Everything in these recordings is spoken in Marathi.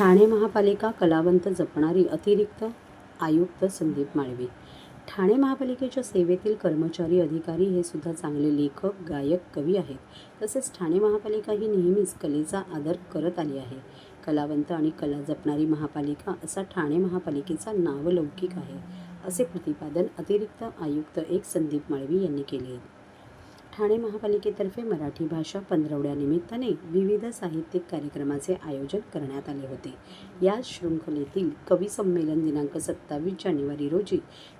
ठाणे महापालिका कलावंत जपणारी अतिरिक्त आयुक्त संदीप माळवी. ठाणे महापालिकेच्या सेवेतील कर्मचारी अधिकारी हे सुद्धा चांगले लेखक गायक कवी आहेत. तसेच ठाणे महापालिका ही नेहमीच कलेचा आदर करत आली आहे. कलावंत आणि कला जपणारी महापालिका असा ठाणे महापालिकेचा नावलौकिक आहे असे प्रतिपादन अतिरिक्त आयुक्त एक संदीप माळवी यांनी केले ठाणे महापालिकेतर्फे मराठी भाषा पंधरवड्यानिमित्ताने विविध साहित्यिक कार्यक्रमाचे आयोजन करण्यात आले होते. या शृंखलेतील कवी संमेलन दिनांक सत्तावीस जानेवारी रोजी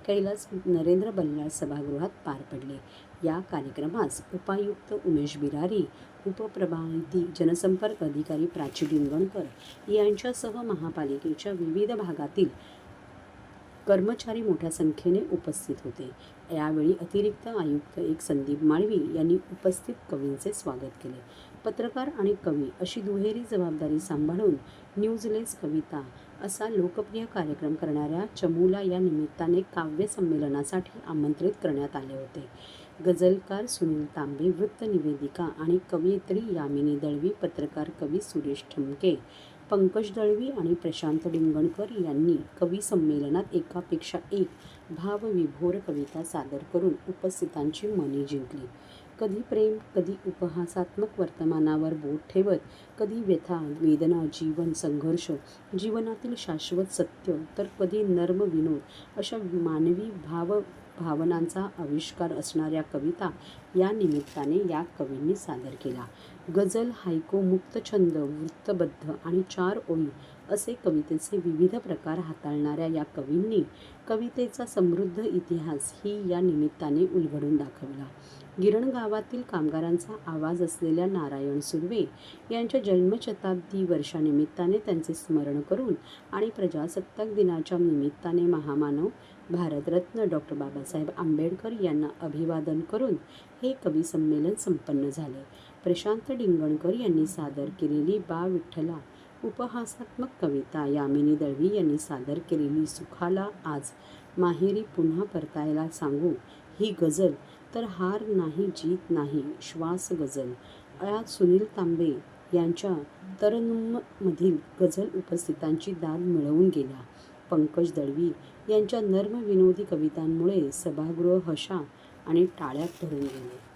कैलास नरेंद्र बल्लाळ सभागृहात पार पडले. या कार्यक्रमास उपायुक्त उमेश बिरारी उपप्रभाती जनसंपर्क अधिकारी प्राची डिंगणकर यांच्यासह महापालिकेच्या विविध भागातील कर्मचारी मोठ्या संख्येने उपस्थित होते. यावेळी अतिरिक्त आयुक्त एक संदीप माळवी यांनी उपस्थित कवींचे स्वागत केले. पत्रकार आणि कवी अशी दुहेरी जबाबदारी सांभाळून न्यूजलेस कविता असा लोकप्रिय कार्यक्रम करणाऱ्या चमूला या निमित्ताने काव्य संमेलनासाठी आमंत्रित करण्यात आले होते. गझलकार सुनील तांबे वृत्तनिवेदिका आणि कवयित्री यामिनी दळवी पत्रकार कवी सुरेश ठमके पंकज दळवी आणि प्रशांत डिंगणकर यांनी कवी संमेलनात एकापेक्षा एक भावविभोर कविता सादर करून उपस्थितांची मने जिंकली. कधी प्रेम कधी उपहासात्मक वर्तमानावर बोट ठेवत कधी व्यथा वेदना जीवन संघर्ष जीवनातील शाश्वत सत्य तर कधी नर्म विनोद अशा मानवी भाव भावनांचा आविष्कार असणाऱ्या कविता या निमित्ताने या कवींनी सादर केला. गझल हायको मुक्तछंद वृत्तबद्ध आणि चार ओळी असे कवितेचे विविध प्रकार हाताळणाऱ्या या कवींनी कवितेचा समृद्ध इतिहास ही या निमित्ताने उलगडून दाखवला. गिरण गावातील कामगारांचा आवाज असलेल्या नारायण सुर्वे यांच्या जन्मशताब्दी वर्षानिमित्ताने त्यांचे स्मरण करून आणि प्रजासत्ताक दिनाच्या निमित्ताने महामानव भारतरत्न डॉक्टर बाबासाहेब आंबेडकर यांना अभिवादन करून हे कवी संमेलन संपन्न झाले. प्रशांत डिंगणकर यांनी सादर केलेली बा विठ्ठला उपहासात्मक कविता यामिनी दळवी यांनी सादर केलेली सुखाला आज माहेरी पुन्हा परतायला सांगू ही गझल तर हार नाही जीत नाही श्वास गझल. या सुनील तांबे यांच्या तरनुममधील गझल उपस्थितांची दाद मिळवून गेल्या पंकज दळवी यांच्या नर्म विनोदी कवितांमुळे सभागृह हशा आणि टाळ्यात भरून गेले.